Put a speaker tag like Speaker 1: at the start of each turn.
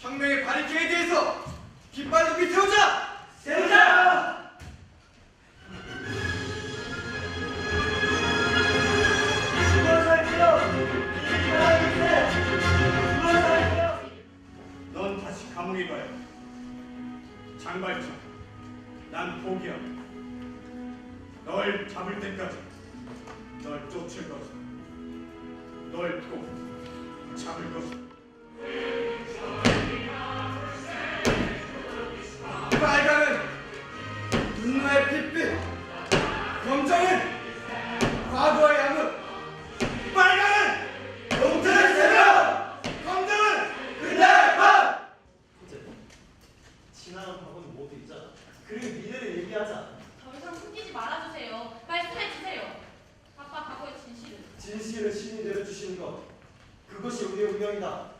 Speaker 1: 혁명의 바리케이드에서 깃발 높이 세우자! 세우자!
Speaker 2: 해. 장발장, 난 포기야. 널 잡을 때까지 널 쫓을 것이다. 널꼭 잡을 것이다.
Speaker 1: 빨강은 분노의 핏빛, 검정은
Speaker 3: 주시는 것 그것이 우리의 운명이다.